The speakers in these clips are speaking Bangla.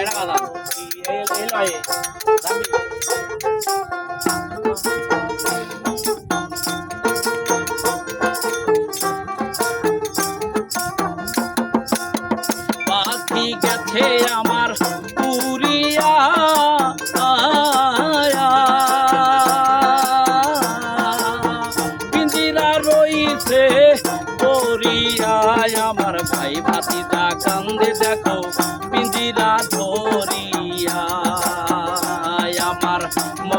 এটা কথা এই লয়ে পাখি গেছে আমার পুরিয়া পিঞ্জিরা রইছে পরিয়ায় আমার ভাই কান্দে দেখো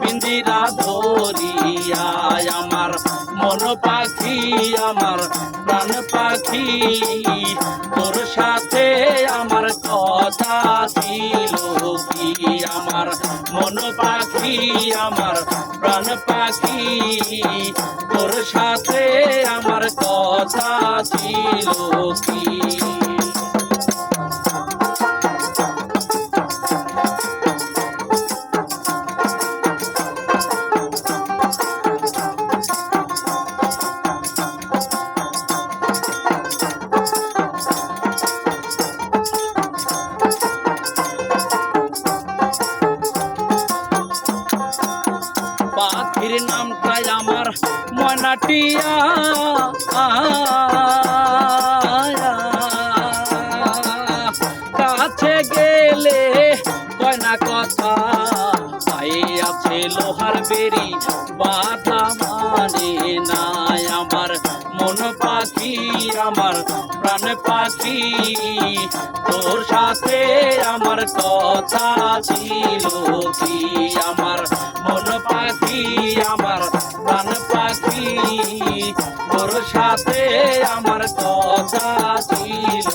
পিন্দিরা ধরিয়ায় আমার মন পাখি, আমার প্রাণ পাখি। তোর সাথে আমার কথা ছিল কি? আমার মন পাখি, আমার প্রাণ পাখি। তোর সাথে আমার কথা ছিল কি? ময়নাটিয়া কাছে গেলে কয়না কথা পাই আছে লোহার বেরি, বাধা মানে নাই আমার। মন পাখি, আমার প্রাণ পাখি, তোর সাথে আমার কথা ছিল কি? আমার মন পাখি, আমার প্রাণ পাখি তোর সাথে আমার কথা ছিল।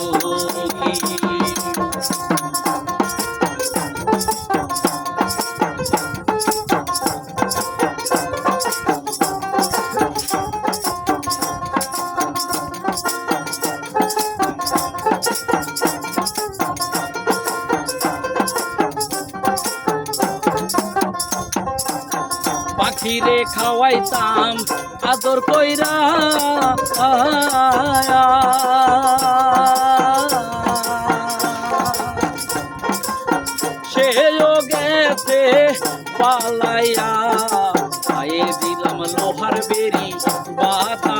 পাখিরে খাওয়াইতাম আদর কইরা সেও গেছে পালাইয়া আয়ে দিলাম লোহার বেরি বাধা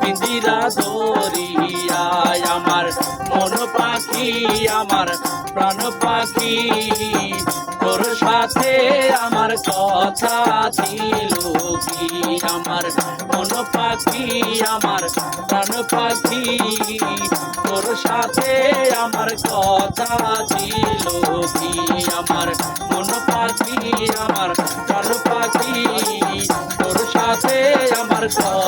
পিন্দিরা ধরিয়ায় আমার মন পাখি, আমার প্রাণ পাখি। তোর সাথে আমার কথা ছিল কি? আমার মন পাখি, আমার প্রাণ পাখি। তোর সাথে আমার কথা ছিল কি? আমার মন পাখি, আমার প্রাণ পাখি। তোর সাথে আমার কথা